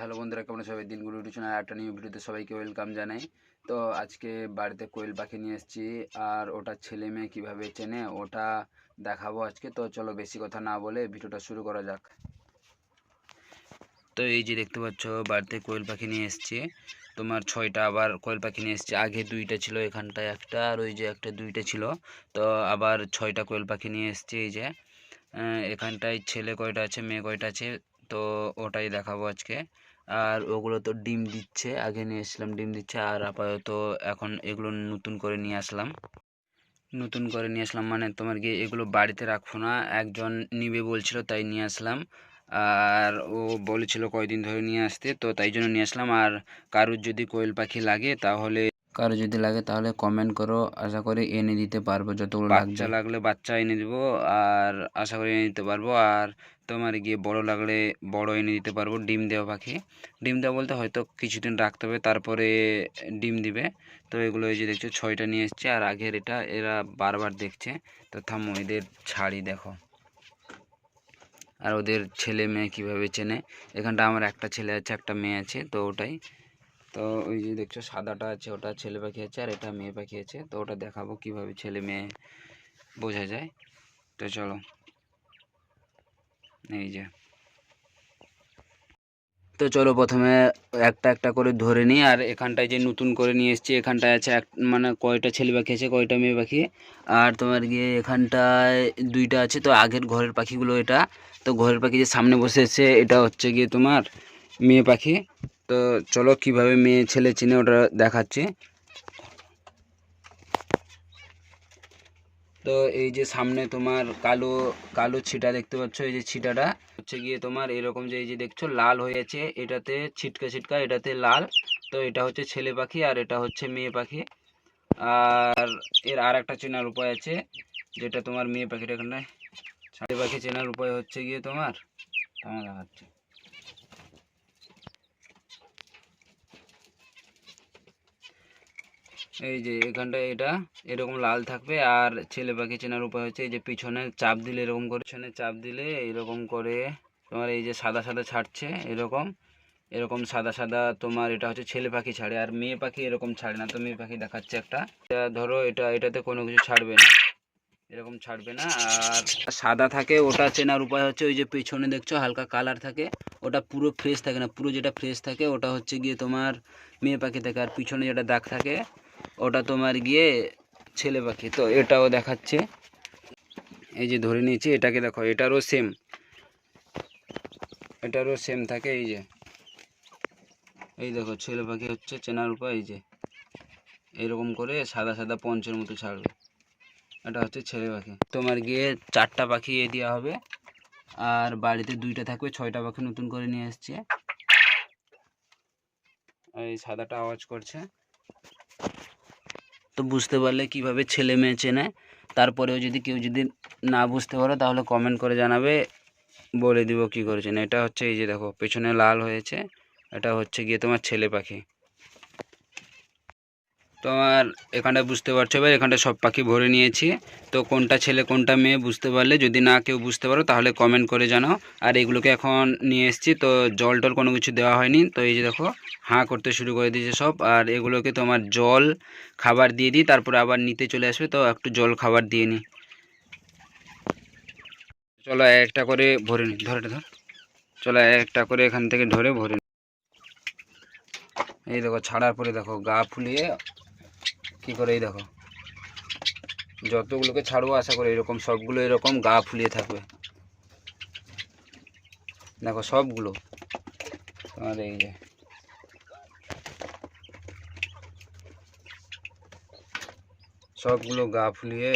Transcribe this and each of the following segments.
Hello বন্ধুরা, কেমন সবাই? দিনগুলো রুচনা একটা নিউ ভিডিওতে সবাইকে ওয়েলকাম জানাই। তো আজকে বাড়িতে কোয়েল পাখি নিয়ে এসেছি, আর ওটা ছেলে মেয়ে কীভাবে চেনে ওটা দেখাবো আজকে। তো চলো বেশি কথা না বলে ভিডিওটা শুরু করা যাক। তো এই যে দেখতে পাচ্ছ, বাড়িতে কোয়েল পাখি নিয়ে এসেছি। তোমার ছয়টা, আবার কোয়েল পাখি নিয়ে এসেছি। আগে দুইটা ছিল এখানটায় একটা, আর ওই যে একটা দুইটা ছিল। তো আবার ছয়টা কোয়েল পাখি নিয়ে এসেছি এই যে। এখানটায় ছেলে কয়টা আছে, মেয়ে কয়টা আছে, তো ওটাই দেখাবো আজকে। আর ওগুলো তো ডিম দিচ্ছে, আগে নিয়ে এসেছিলাম, ডিম দিচ্ছে, আর আপাতত এখন এগুলো নতুন করে নিয়ে আসলাম। নতুন করে নিয়ে আসলাম মানে তোমার গিয়ে এগুলো বাড়িতে রাখব না, একজন নিবে বলছিল তাই নিয়ে আসলাম। আর ও বলেছিল কয়দিন ধরে নিয়ে আসতে, তো তাই জন্য নিয়ে আসলাম। আর কারুর যদি কোয়েল পাখি লাগে তাহলে কারও যদি লাগে তাহলে কমেন্ট করো। আশা করি এনে দিতে পারব যতগুলো বাচ্চা লাগলে বাচ্চা এনে দিব আর আশা করি এনে দিতে পারব। আর তোমার গিয়ে বড় লাগলে বড় এনে দিতে পারব ডিম দেওয়া পাখি। ডিম দেওয়া বলতে হয়তো কিছুদিন রাখতে হবে তারপরে ডিম দিবে। তো এগুলো এই যে দেখছ ছয়টা নিয়ে এসছে আর আগের এটা এরা বারবার দেখছে। তো থামো এদের ছাড়ি দেখো। আর ওদের ছেলে মেয়ে কীভাবে চেনে? এখানটা আমার একটা ছেলে আছে একটা মেয়ে আছে তো ওটাই। তো ওই যে দেখছ সাদাটা আছে, ওটা ছেলে পাখি আছে আর এটা মেয়ে পাখি আছে। তো ওটা দেখাবো কীভাবে ছেলে মেয়ে বোঝা যায়। তো চলো, এই যে। তো চলো প্রথমে একটা একটা করে ধরে নিই আর এখানটায় যে নতুন করে নিয়ে এসেছি, এখানটায় আছে এক মানে কয়টা ছেলে পাখি আছে, কয়টা মেয়ে পাখি। আর তোমার গিয়ে এখানটায় দুইটা আছে, তো আগের ঘরের পাখিগুলো এটা। তো ঘরের পাখি যে সামনে বসে আছে, এটা হচ্ছে গিয়ে তোমার মেয়ে পাখি। তো চলো কীভাবে মেয়ে ছেলে চিনে ওটা দেখাচ্ছি। তো এই যে সামনে তোমার কালো কালো ছিটা দেখতে পাচ্ছ, এই যে ছিটাটা। হচ্ছে গিয়ে তোমার এরকম যে এই যে দেখছ, লাল হয়ে আছে এটাতে ছিটকা ছিটকা, এটাতে লাল। তো এটা হচ্ছে ছেলে পাখি আর এটা হচ্ছে মেয়ে পাখি। আর এর আর একটা চেনার উপায় আছে, যেটা তোমার মেয়ে পাখিটা এখানে ছেলে পাখি চেনার উপায় হচ্ছে গিয়ে তোমার আমার দেখাচ্ছে। এই যে এখানটায় এটা, এরকম লাল থাকবে। আর ছেলে পাখি চেনার উপায় হচ্ছে এই যে পিছনে চাপ দিলে এরকম করে, পিছনে চাপ দিলে এরকম করে তোমার এই যে সাদা সাদা ছাড়ছে এরকম। এরকম সাদা সাদা তোমার এটা হচ্ছে ছেলে পাখি ছাড়ে, আর মেয়ে পাখি এরকম ছাড়ে না। তো মেয়ে পাখি দেখাচ্ছে একটা। ধরো এটা, এটাতে কোনো কিছু ছাড়বে না। এরকম ছাড়বে না। আর সাদা থাকে, ওটা চেনার উপায় হচ্ছে ওই যে পেছনে দেখছ হালকা কালার থাকে, ওটা পুরো ফ্রেশ থাকে না। পুরো যেটা ফ্রেশ থাকে, ওটা হচ্ছে গিয়ে তোমার মেয়ে পাখি থাকে। আর পিছনে যেটা দাগ থাকে ওটা তোমার গিয়ে ছেলে পাখি, তো এটাও দেখাচ্ছে। এই যে ধরে নিয়েছি, এটাকে দেখো, এটারও সেম এটারও সেম থাকে, এই যে। এই দেখো, ছেলে পাখি হচ্ছে চেনার উপায়, এই যে। এরকম করে সাদা সাদা পঞ্চের মতো ছাড়বে। এটা হচ্ছে ছেলে পাখি। তোমার গিয়ে চারটা পাখি এ দেওয়া হবে। আর বাড়িতে দুইটা থাকবে, ছয়টা পাখি নতুন করে নিয়ে এসছে। এই সাদাটা আওয়াজ করছে। তো বুঝতে পারলে কীভাবে ছেলে মেয়ে চেনে। তারপরেও যদি কেউ যদি না বুঝতে পারো, তাহলে কমেন্ট করে জানাবে। বলে দিব কী করেছেন এটা হচ্ছে এই যে দেখো, পেছনে লাল হয়েছে। এটা হচ্ছে গিয়ে তোমার ছেলে পাখি। তোমার এখানটা বুঝতে পারছ, এবার এখানটা সব পাখি ভরে নিয়েছি। তো কোনটা ছেলে, কোনটা মেয়ে বুঝতে পারলে যদি না কেউ বুঝতে পারো, তাহলে কমেন্ট করে জানাও। আর এগুলোকে এখন নিয়ে এসেছি, তো জল টল কোনো কিছু দেওয়া হয়নি। তো এই যে দেখো, হাঁ করতে শুরু করে দিয়েছে সব। আর এগুলোকে তোমার জল, খাবার দিয়ে দিই, তারপরে আবার নিতে চলে আসবে। তো একটু জল, খাবার দিয়ে নিই। চলো একটা করে ভরে নিই। ধরে ধর। চলো একটা করে এখান থেকে ধরে ভরে। এই দেখো, ছাড়ার পরে দেখো, গা ফুলিয়ে কি করে এই দেখো? যতগুলোকে ছাড়বো, আশা করি এরকম সবগুলো এরকম গা ফুলিয়ে থাকবে। দেখো সবগুলো। তোমার এই যে। সবগুলো গা ফুলিয়ে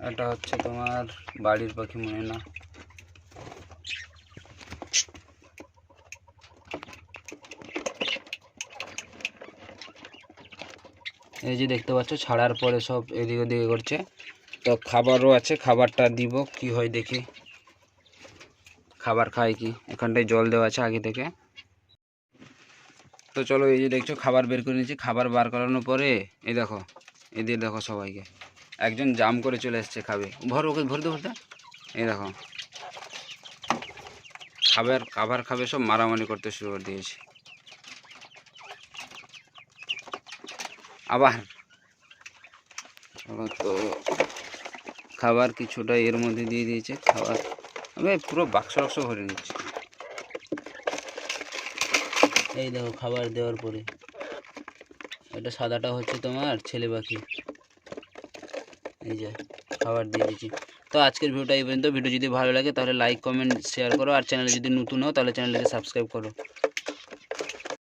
এটা হচ্ছে তোমার বাড়ির পাখি মনে না এই যে দেখতে পাচ্ছ, ছাড়ার পরে সব এদিক ওদিকে করছে। তো খাবারও আছে, খাবারটা দিব, কি হয় দেখি। খাবার খায় কি? এখানটায় জল দেওয়া আছে আগে থেকে। তো চলো এই যে দেখছ, খাবার বের করে নিয়েছি। খাবার বার করানোর পরে, এই দেখো এদের দেখো সবাইকে। একজন জাম করে চলে এসছে খাবে। ভর ওকে ভরতে ভরতে এই দেখো। খাবার খাবার খাবে, সব মারামারি করতে শুরু করে দিয়েছে। আবার। তো খাবার কিছুটা এর মধ্যে দিয়ে দিয়েছে, খাবার। আমি পুরো বাক্স বাক্স ভরে নিচ্ছি। এই দেখো, খাবার দেওয়ার পরে। এটা সাদাটা হচ্ছে তোমার ছেলে পাখি। এই যে, খাবার দিয়ে দিচ্ছি তো আজকের ভিডিওটা এই পর্যন্ত। ভিডিও যদি ভালো লাগে তাহলে লাইক কমেন্ট শেয়ার করো। আর চ্যানেলে যদি নতুন হও তাহলে চ্যানেলটাকে সাবস্ক্রাইব করো।